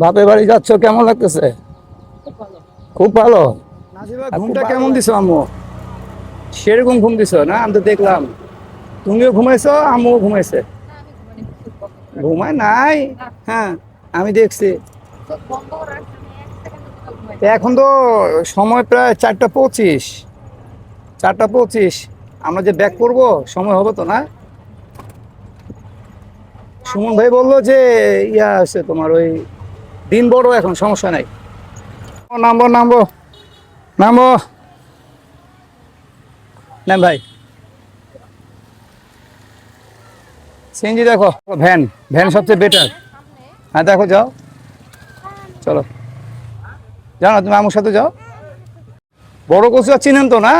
বাপের বাড়ি যাচ্ছ কেমন লাগতেছে? খুব ভালো। ঘুমটা কেমন দিছো আম্মু? সেরকম ঘুম দিছো না? আমি তো দেখলাম। তুমিও ঘুমাইছো আম্মুও ঘুমাইছে? ঘুমায় নাই? হ্যাঁ আমি দেখছি। এখন তো সময় প্রায় চারটা পঁচিশ। চারটা পঁচিশ। আমরা যে ব্যাক করব সময় হবে তো না? সুমন ভাই বলল যে ইয়া আছে তোমার ওই দিন বড় এখন সমস্যা নাই। নামবো নামবো। নামবো। না ভাই। সিএনজি দেখো ভ্যান ভ্যান সবচেয়ে বেটার হ্যাঁ দেখো যাও। চলো। যাও না তুমি আমার সাথে যাও। বড় কচু আর চিনেন তো না?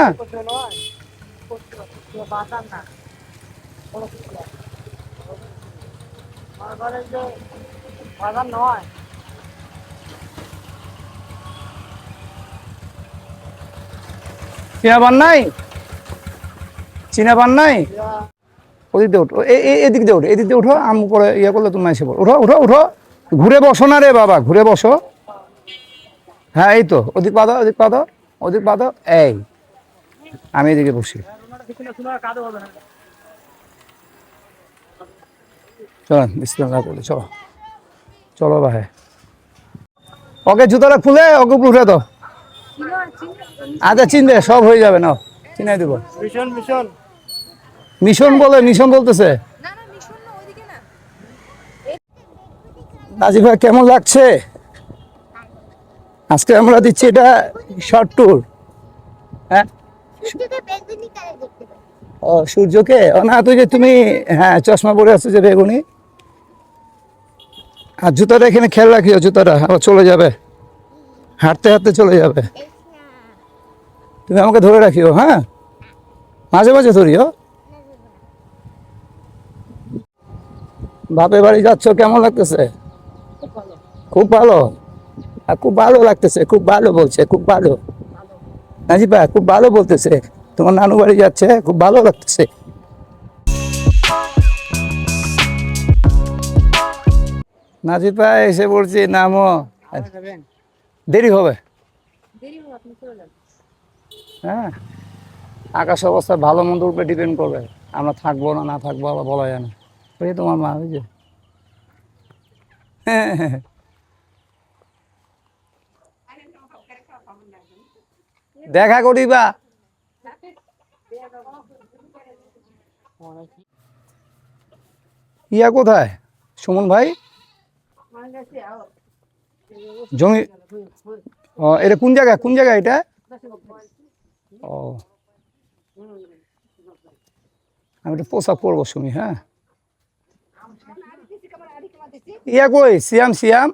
চিনা পান নাই? চিনা পান নাই? ওদিক দিয়ে উঠো। এদিক দিয়ে উঠো, এদিক দিয়ে উঠো, আম পরে ইয়ে করলে তুমি এসে পড়ো। উঠো উঠো উঠো। ঘুরে বসো না রে বাবা, ঘুরে বসো। হ্যাঁ এই তো, ওদিক পা দাও ওদিক পা দাও ওদিক পা দাও এই, আমি এদিকে বসি। চলো বিসমিল্লাহ বলি, চলো। চলো ভাই ওকে জুতাটা খুলে ওকে উঠে দাও। আচ্ছা চিনবে সব হয়ে যাবে না চিনাই দেবো। Mission mission. মিশন বলে মিশন বলতেছে? না না মিশন না ওইদিকে না। নাজিব ভাই কেমন লাগছে? আজকে আমরা দিচ্ছি এটা শর্ট ট্যুর হ্যাঁ? ও সূর্যকে? ও না তুই যে তুমি হ্যাঁ চশমা পরে আছো যে বেগুনি। আর জুতাটা এখানে খেয়াল রাখিও জুতাটা আবার চলে যাবে। হাঁটতে হাঁটতে চলে যাবে। তুমি আমাকে ধরে রাখিও হ্যাঁ? মাঝে মাঝে ধরিও। বাপের বাড়ি যাচ্ছ কেমন লাগতেছে? খুব ভালো। আর খুব ভালো লাগতেছে খুব ভালো বলছে খুব ভালো। নাজিবা খুব ভালো বলতেছে। তোমার নানু বাড়ি যাচ্ছে খুব ভালো লাগতেছে। নাজিবা এসে বলছি নামও দেরি হবে। দেরি হবে আপনি চলে যান। হ্যাঁ? আকাশ অবস্থা ভালো মন্দ উপরে ডিপেন্ড করবে। আমরা থাকব না না থাকব আবার বলা যায় না। ওই তোমার মা, ওই যে। দেখা করিবা ইয়া কোথায়? সুমন ভাই? জমি এটা কোন জায়গা? কোন জায়গায় এটা? ও। আমি একটা পোশাক পরবো সুমি হ্যাঁ? ইয়া কই? সিয়াম সিয়াম?